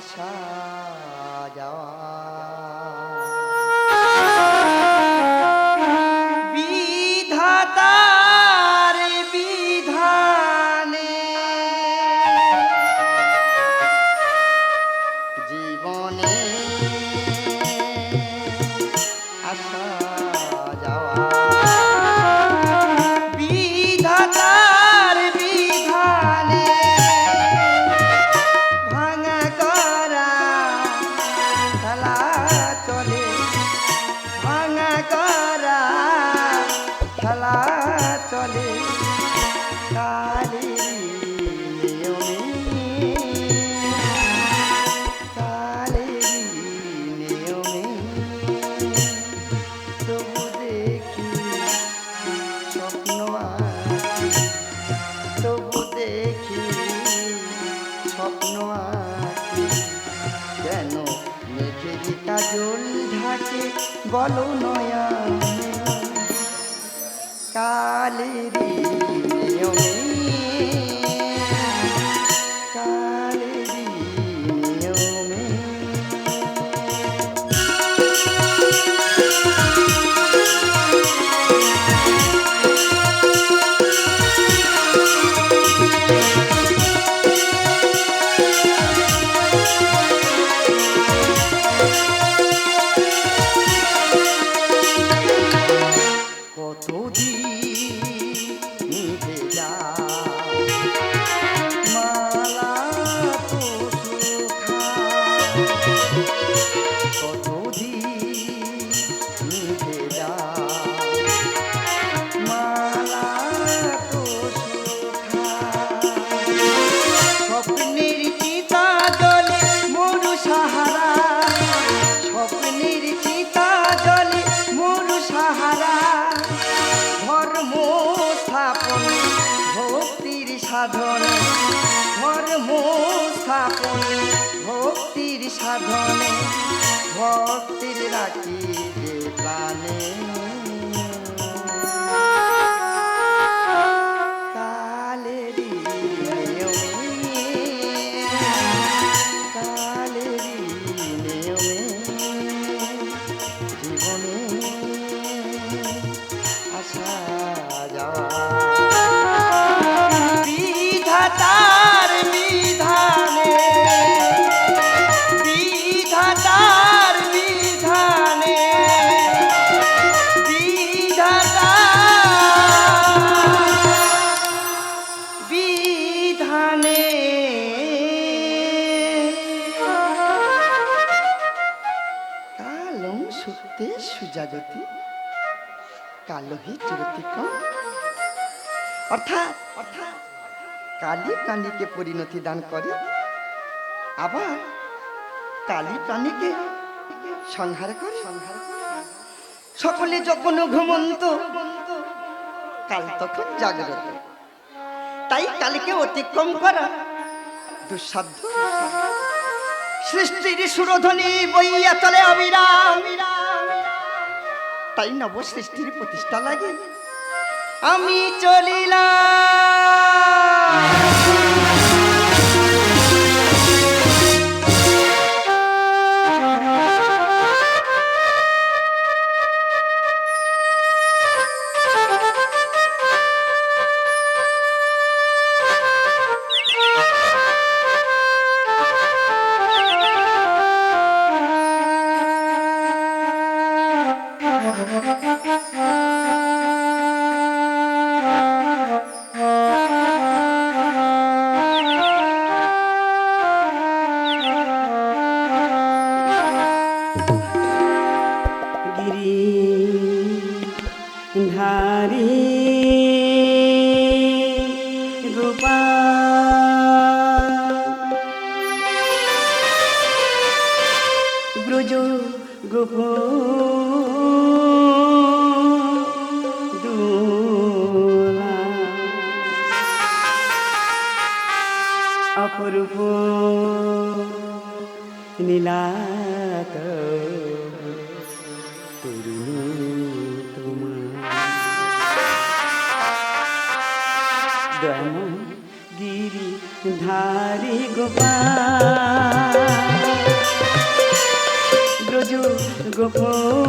আসা বলো নয়া কালেরই সুতে সুজাগতি কালহি চুরতিকম অর্থাৎ অর্থাৎ, কালী প্রাণীকে পরিণতি দান করে, আবার কালী প্রাণীকে সংহার করে। সংহার সকলে যখন ঘুমন্ত, কাল তখন জাগ্রত। তাই কালকে অতিক্রম করা দুঃসাধ্য। সৃষ্টির সুরধ্বনি বইয়া চলে অবিরাম। তাই নব সৃষ্টির প্রতিষ্ঠা লাগে। আমি চলিলাম। ব্রজ গোপ অপরূপ নীলাত গিরি ধারি গোপাল। গোপদুলা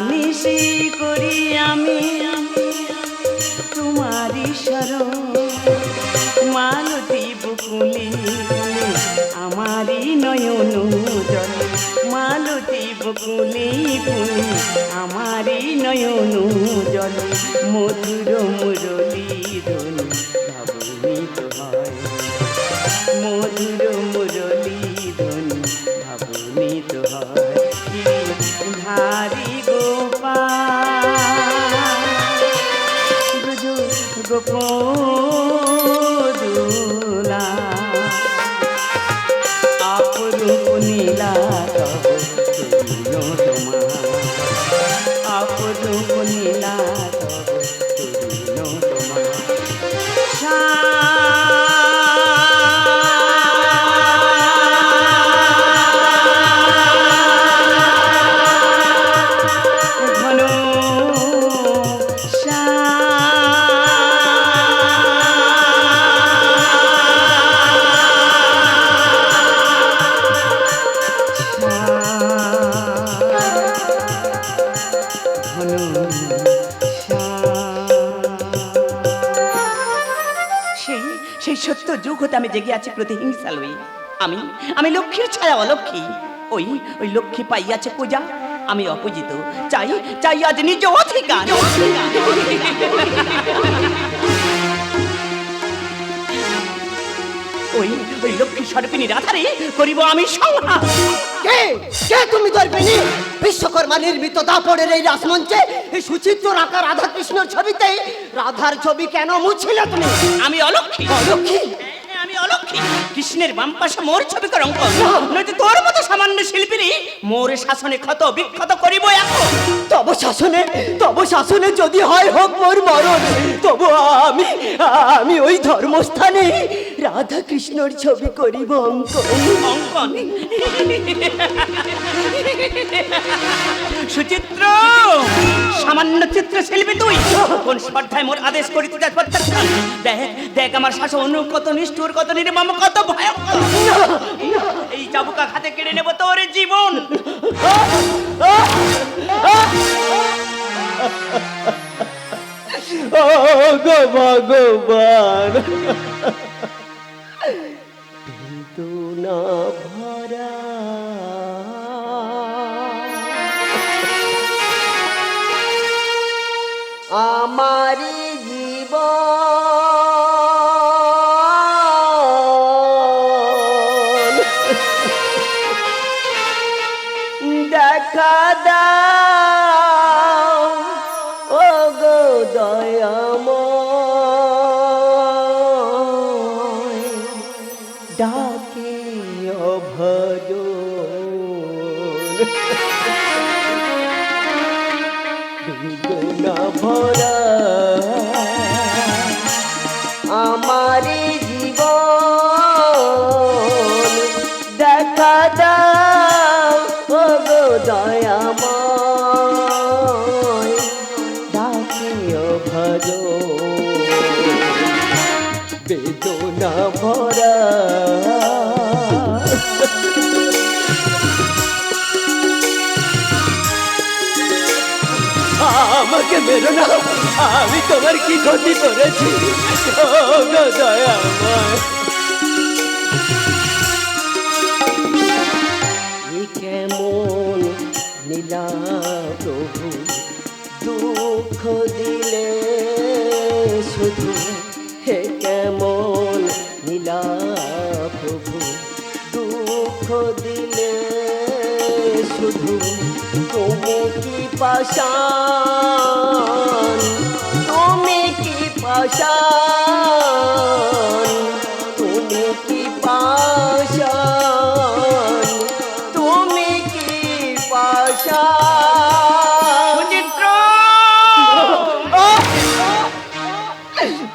দিবানিশি করি আমি। তোমারি শরণ, মালতী বকুলি আমারি নয়ন জল মালতী বকুলি ফুলি আমারি নয়ন জল মধুর মুরলী ধ্বনি গোপদুলা সত্য আমি জেগে আছি প্রতিহিংসা লই আমি আমি লক্ষ্মীর ছায়া অলক্ষ্মী। ওই ওই লক্ষ্মী পাইয়াছে পূজা। আমি অপূজিত। চাই চাই আজ নিজ অধিকার। ওই ওই লক্ষ্মী সর্পিনী রাধারে করিব আমি সংহার। কে? কে তুমি দর্পিনী বিশ্বকর্মা নির্মিত দাপড়ের এই রাসমঞ্চে এই সুচিত্র রাখা রাধা কৃষ্ণর ছবিতে রাধার ছবি কেন মুছিলে তুমি? আমি অলক্ষ্মী। অলক্ষ্মী? হ্যাঁ, কৃষ্ণের বাম পাশে মোর ছবি কর অঙ্ক। নয়তো তোর মতো সামান্য শিল্পীরই মোর শাসনে ক্ষত বিক্ষত করিব এখন। তব শাসনে তব শাসনে যদি হয় হোক মোর মরণ তবু আমি আমি ওই ধর্মস্থানে রাধা কৃষ্ণর ছবি করিব অঙ্কন। অঙ্কন। সুচিত্র সামান্য চিত্র শিল্পী তুই। কোন স্পর্ধায় মোর আদেশ করিতে যাস দেখ দেখ আমার শাসন কত নিষ্ঠুর কত নির্মম কত ভয়ঙ্কর। এই চাবুকা হাতে কেড়ে নেব তোর জীবন। ও গো ভগবান। বেদনা ভরা আমারি জীবন দেখা দাও ও গো দয়াময় বেদনা ভরা। আমারি জীবন দেখা দাও গো দয়াময়। ডাকিও ভজ। বেদনা ভরা। বেরো না। আমি তোমার কি ক্ষতি করেছি? কেমন নীলা প্রভু, দুঃখ দিলে শুধু হে কেমন নীলা প্রভু, দুঃখ দিলে শুধু তুমি কি পাশান তুমি কি পাশান তুমি কি পাশান তুমি কি পাশান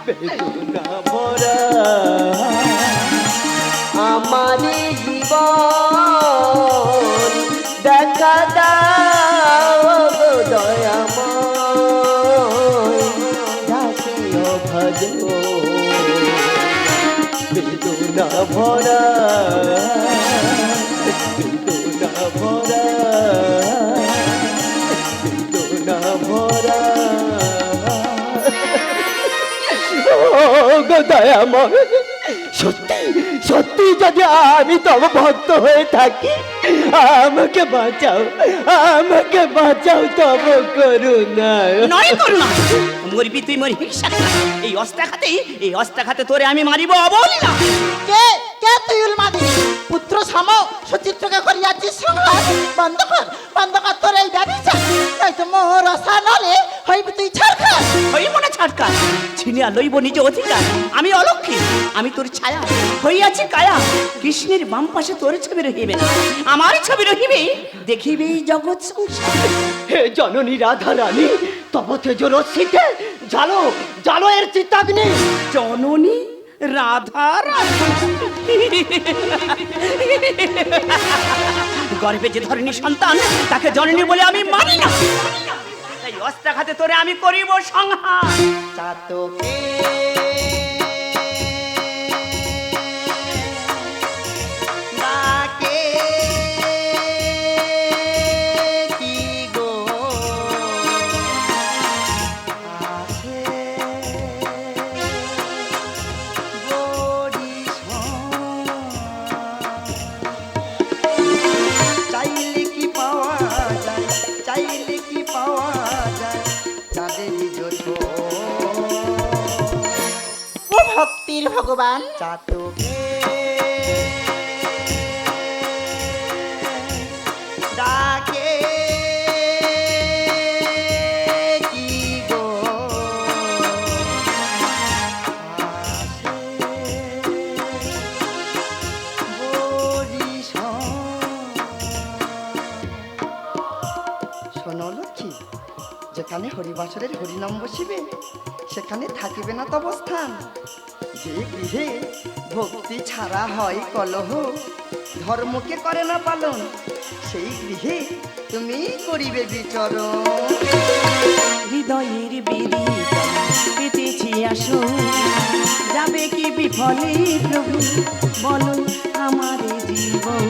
বেদনা ভরা আমার জীবন। ভরা বেদনা ভরা বেদনা ভরা গো দয়াময় সত্যি সত্যি যদি আমি তব ভক্ত হয়ে থাকি, আমাকে বাঁচাও আমাকে বাঁচাও তব করুণা নয় করুণা মরবি তুই মরি হিংসা। এই অস্ত্রাঘাতে এই অস্ত্রাঘাতে তোরে আমি মারিব অবলি না কে কে তুই উন্মাদি পুত্র সাম সুচিত্রকে করিয়াছিস সংহার বন্ধ কর বন্ধ কর তোর এই ব্যবসা নয়তো মোর আশা নলে হইবি তুই ছাড়খা হই মনে ছাটকা ছিনিয়া লইব নিজ অধিকার। আমি অলক্ষী আমি তোর ছায়া। হইয়াছি কায়া। কৃষ্ণের বাম পাশে তোর ছবি রহিবে। না আমার ছবি রহিবে। দেখিবে জগৎ সংসার। হে জননী রাধা রানী তব তেজ রশ্মিতে জালো জালো এর চিত্তাগ্নি। জননী রাধা রাধা গর্ভে যে ধরনী সন্তান তাকে জননী বলে আমি মানি না। তাই অস্ত্রাঘাতে তোরে আমি করিব সংহার। চাতকে ডাকে কি গো? শোনো লক্ষ্মী যেখানে হরিবাসরের হরিনাম বসিবে সেখানে থাকিবে না তব স্থান যে গৃহে ভক্তি ছাড়া হয় কলহ। ধর্মকে করে না পালন, সেই গৃহে তুমি করিবে বিচরণ। হৃদয়ের বেদি পেতেছি আসো যাবে কি বিফলে প্রভু, বলো আমার জীবন।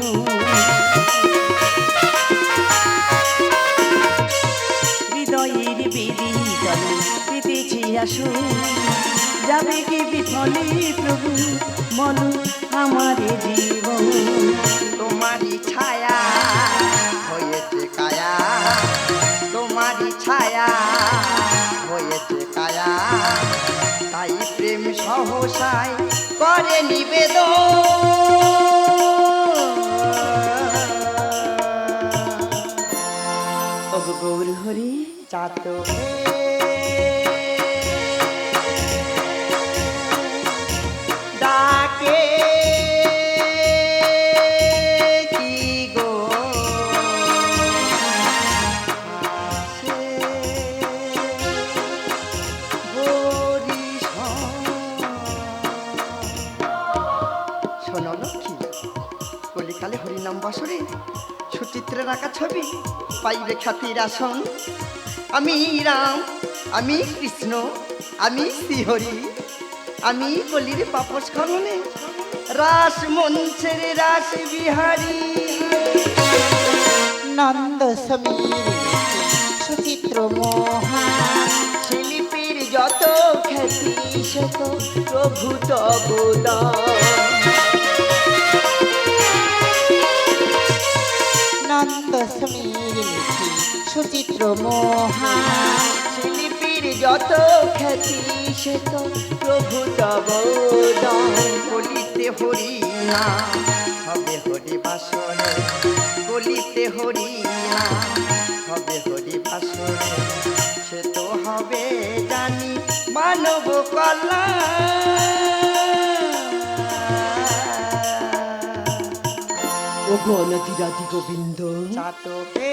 হৃদয়ের জলে পেতেছি আসো যাবে কি বিফলে প্রভু বলো আমার জীবন তোমারই ছায়া হয়েছে কায়া। তোমারই ছায়া হয়েছে কায়া। তাই প্রেম সহসায় করে নিবেদন। গৌর হরি আঁকা ছবি পাইবে খ্যাতির আসন। আমি রাম, আমি কৃষ্ণ, আমি শ্রীহরি, আমি কলির পাপস খননে। রাস মঞ্চের রাস বিহারী। নন্দ সমীর, সুচিত্র মোহন, শিল্পীর যত খ্যাতি শত প্রভু তব অনন্ত সমীর সুচিত্র মহান। শিল্পীর যত খ্যাতি, সে তো প্রভু তব দান বলিতে হরি না হবে হরি বাসরে বলিতে হরি না হবে হরি বাসরে সে তো হবে জানি মানব কল্যাণ। ও গণতিরাদি গোবিন্দ চাতকে